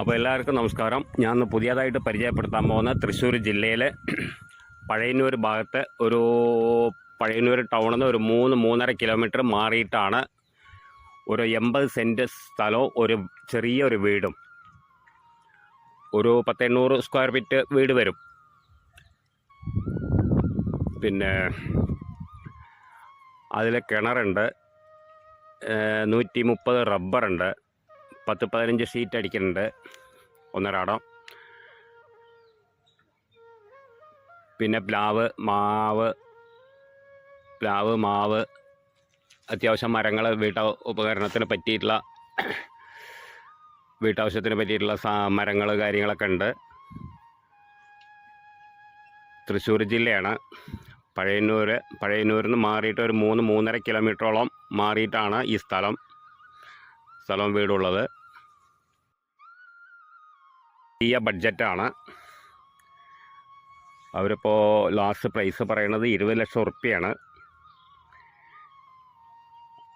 അപ്പോൾ എല്ലാവർക്കും നമസ്കാരം. ഞാൻ ഇന്ന് പുതിയതായിട്ട് പരിചയപ്പെടുത്താൻ പോകുന്ന തൃശ്ശൂർ ജില്ലയിലെ പഴയന്നൂർ ഭാഗത്ത് ഒരു പഴയന്നൂർ ടൗണിൽ നിന്ന് ഒരു മൂന്ന് മൂന്നര കിലോമീറ്റർ മാറിയിട്ടാണ് ഒരു എൺപത് സെന്റ് സ്ഥലവും ഒരു ചെറിയൊരു വീടും. ഒരു പത്തെണ്ണൂറ് സ്ക്വയർ ഫീറ്റ് വീട് വരും. പിന്നെ അതിൽ കിണറുണ്ട്. നൂറ്റി മുപ്പത് റബ്ബറുണ്ട്. പത്ത് പതിനഞ്ച് സീറ്റ് അടിക്കുന്നുണ്ട്. ഒന്നരാടം. പിന്നെ പ്ലാവ് മാവ് പ്ലാവ് മാവ് അത്യാവശ്യം മരങ്ങൾ വീട്ട ഉപകരണത്തിന് പറ്റിയിട്ടുള്ള വീട്ടാവശ്യത്തിന് പറ്റിയിട്ടുള്ള മരങ്ങൾ കാര്യങ്ങളൊക്കെ ഉണ്ട്. തൃശ്ശൂർ ജില്ലയാണ്. പഴയന്നൂർ പഴയന്നൂരിൽ നിന്ന് മാറിയിട്ട് ഒരു മൂന്ന് മൂന്നര കിലോമീറ്ററോളം മാറിയിട്ടാണ് ഈ സ്ഥലം. സ്ഥലം വീടുള്ളത്. ചെറിയ ബഡ്ജറ്റാണ്. അവരിപ്പോൾ ലാസ്റ്റ് പ്രൈസ് പറയണത് ഇരുപത് ലക്ഷം ഉറുപ്പ്യാണ്.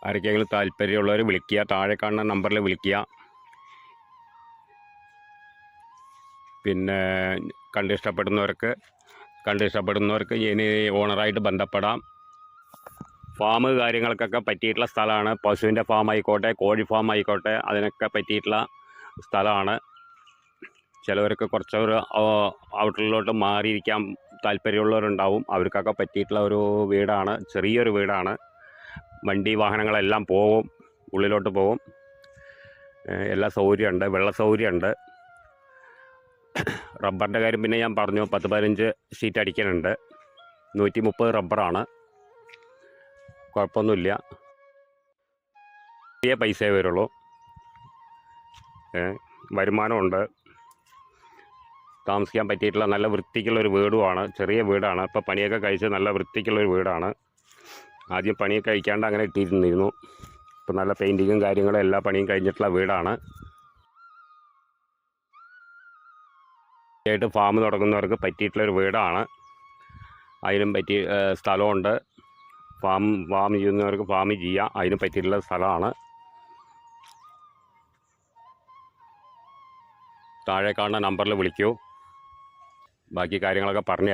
ആർക്കെങ്കിലും താല്പര്യമുള്ളവർ വിളിക്കുക താഴെ കാണുന്ന നമ്പറിൽ വിളിക്കുക. പിന്നെ കണ്ടിഷ്ടപ്പെടുന്നവർക്ക് കണ്ടിഷ്ടപ്പെടുന്നവർക്ക് ഇനി ഓണറായിട്ട് ബന്ധപ്പെടാം. ഫാം കാര്യങ്ങൾക്കൊക്കെ പറ്റിയിട്ടുള്ള സ്ഥലമാണ്. പശുവിന്റെ ഫാം ആയിക്കോട്ടെ കോഴി ഫാം ആയിക്കോട്ടെ അതിനൊക്കെ പറ്റിയിട്ടുള്ള സ്ഥലമാണ്. ചിലവർക്ക് കുറച്ച് ഒരു ഔട്ടറിലോട്ട് മാറിയിരിക്കാൻ താല്പര്യമുള്ളവരുണ്ടാവും. അവർക്കൊക്കെ പറ്റിയിട്ടുള്ള ഒരു വീടാണ് ചെറിയൊരു വീടാണ്. വണ്ടി വാഹനങ്ങളെല്ലാം പോകും ഉള്ളിലോട്ട് പോകും എല്ലാ സൗകര്യമുണ്ട് വെള്ള സൗകര്യമുണ്ട്. റബ്ബറിന്റെ കാര്യം പിന്നെ ഞാൻ പറഞ്ഞു പത്ത് പതിനഞ്ച് ഷീറ്റ് അടിക്കാനുണ്ട്. നൂറ്റി മുപ്പത് റബ്ബറാണ്. കുഴപ്പമൊന്നുമില്ല. ചെറിയ പൈസയേ വരുള്ളൂ. വരുമാനമുണ്ട്. താമസിക്കാൻ പറ്റിയിട്ടുള്ള നല്ല വൃത്തിക്കുള്ളൊരു വീടുമാണ്. ചെറിയ വീടാണ്. ഇപ്പോൾ പണിയൊക്കെ കഴിച്ച് നല്ല വൃത്തിക്കുള്ളൊരു വീടാണ്. ആദ്യം പണിയൊക്കെ കഴിക്കാണ്ട് അങ്ങനെ ഇട്ടിരുന്നിരുന്നു. ഇപ്പോൾ നല്ല പെയിന്റിങ്ങും കാര്യങ്ങളും എല്ലാ പണിയും കഴിഞ്ഞിട്ടുള്ള വീടാണ്. ആയിട്ട് ഫാം തുടങ്ങുന്നവർക്ക് പറ്റിയിട്ടുള്ളൊരു വീടാണ്. അതിനും പറ്റി സ്ഥലമുണ്ട്. ഫാം ഫാം ചെയ്യുന്നവർക്ക് ഫാം ചെയ്യാം. അതിന് പറ്റിയിട്ടുള്ള സ്ഥലമാണ്. താഴെ കാണുന്ന നമ്പറിൽ വിളിക്കൂ. ബാക്കി കാര്യങ്ങളൊക്കെ പറഞ്ഞു